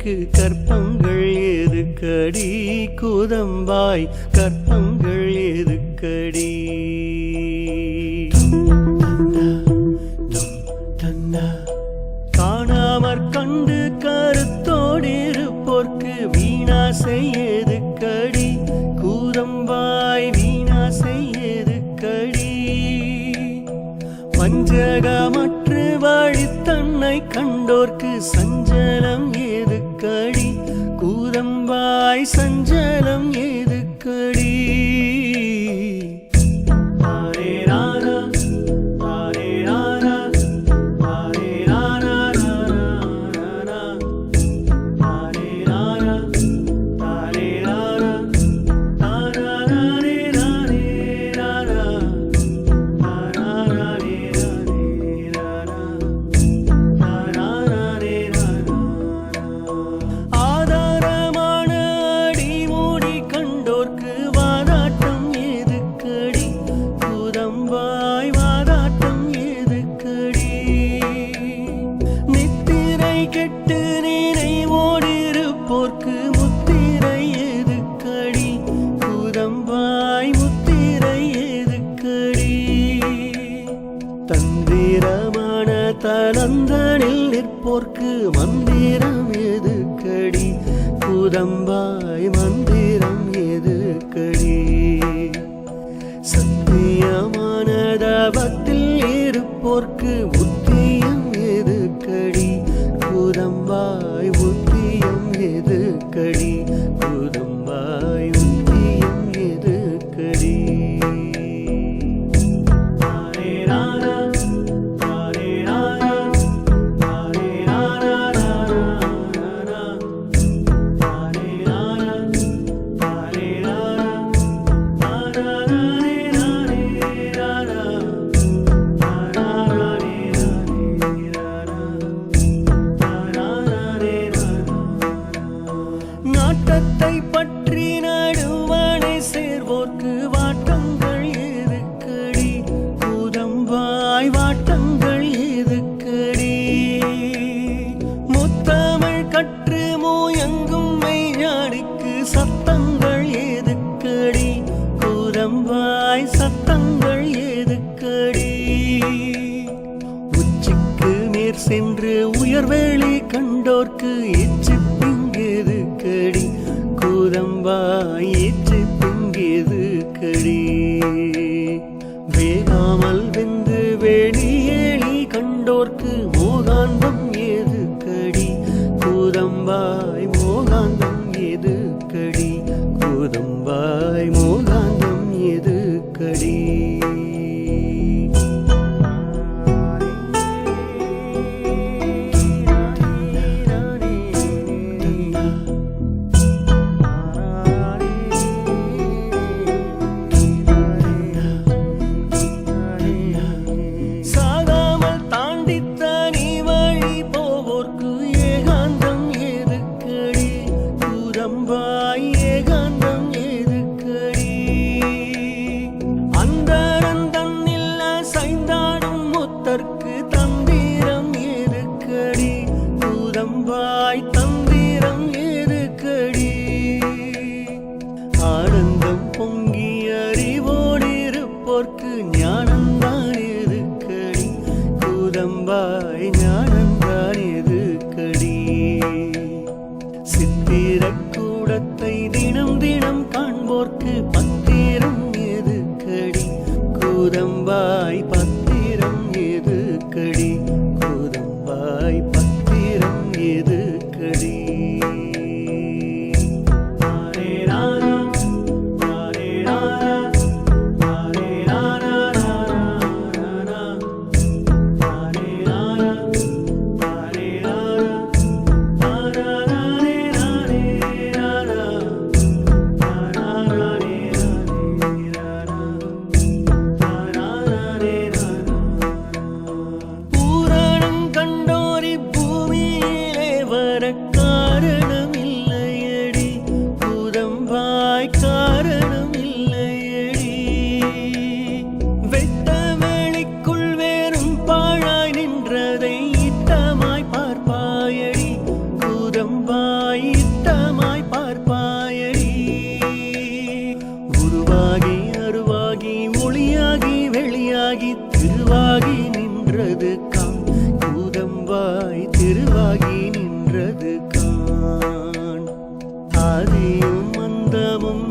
மெய்ஞானிக்கு கற்பங்கள் எதுக்கடி? குதம்பாய் கற்பங்கள் எதுக்கடி? காணாமற் கண்டு கருத்தோடு இருப்போர்க்கு வீணா செய்யதுக்கடி கூதம்பாய் வீணா செய்யதுக்கடி வஞ்சகமற்று வாழித்தன்னை கண்டோர்க்கு சஞ்சலம் சஞ்சலம் ஏ தலந்தனில் நிற்போர்க்கு மந்திரம் எதுக்கடி குதம்பாய் மந்திரம் எதுக்கடி சத்தியமான தவத்தில் இருப்போர்க்கு புத்தியம் எதுக்கடி குதம்பாய் புத்தியம் எதுக்கடி நாட்டத்தை பற்றி நடுவானை சேர்வோர்க்கு வாட்டங்கள் எதுக்கடி? கூதம்பாய் வாட்டங்கள் எதுக்கடி? முத்தமிழ் கற்று மூயங்கும் மெய்யாடிக்கு சத்தங்கள் எதுக்கடி? கூதம்பாய் சத்தங்கள் எதுக்கடி? உச்சிக்கு மேற் சென்று உயர்வேளி கண்டோர்க்கு எச்சு பிங்கெதுக்கடி வாயிற்று கூதம்பாய் எச்சு கடி. வேகாமல் வெந்து வெளியேளி கண்டோர்க்கு மோகாந்தம் ஏது கடி. கூதம்பா அகம்பாய் இட்டமாய் பார்ப்பாயடி. உருவாகி அருவாகி ஒளியாகி வெளியாகி திருவாகி நின்றது கான் கூதம்பாய் திருவாகி நின்றது கான் ஆதியும் மந்தமும்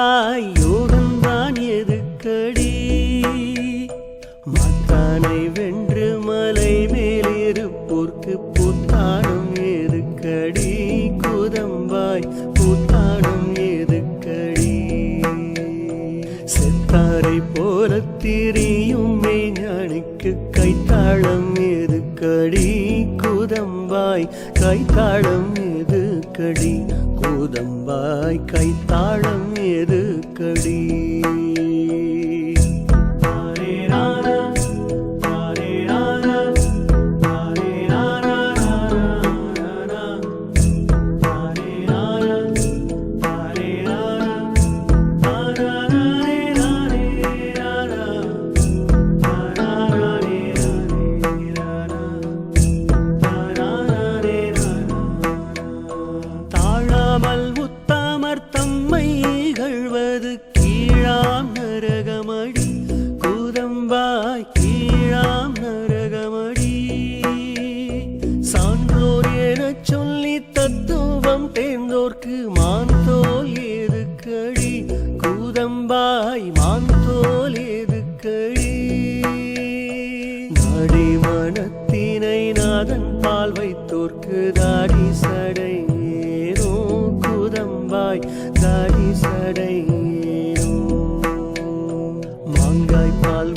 கூதம்பாய் யோகம்தான் எதுக்கடி? மத்தானை வென்று மலை மேலிருப்போர்க்கு புத்தானம் எதுக்கடி? குதம்பாய் புத்தானம் எதுக்கடி? செத்தாரை போல திரியும் மெய்ஞானிக்கு கைத்தாளம் எதுக்கடி? குதம்பாய் கைத்தாளம் எதுக்கடி? குதம்பாய் கைத்தாளம் ஏதுக்கடி ஏதுக்கடி கூதம்பாய் மாந்தோல் ஏதுக்கடி நாடி மனத்தினை நாதன் பால் வைத்தோர்க்கு தாடி சடையேனோ கூதம்பாய் தாடி சடையேனோ மாங்காய் பால்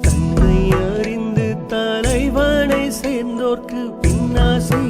தன்னை அறிந்து தலைவனை சேர்ந்தோர்க்கு பின்னாசை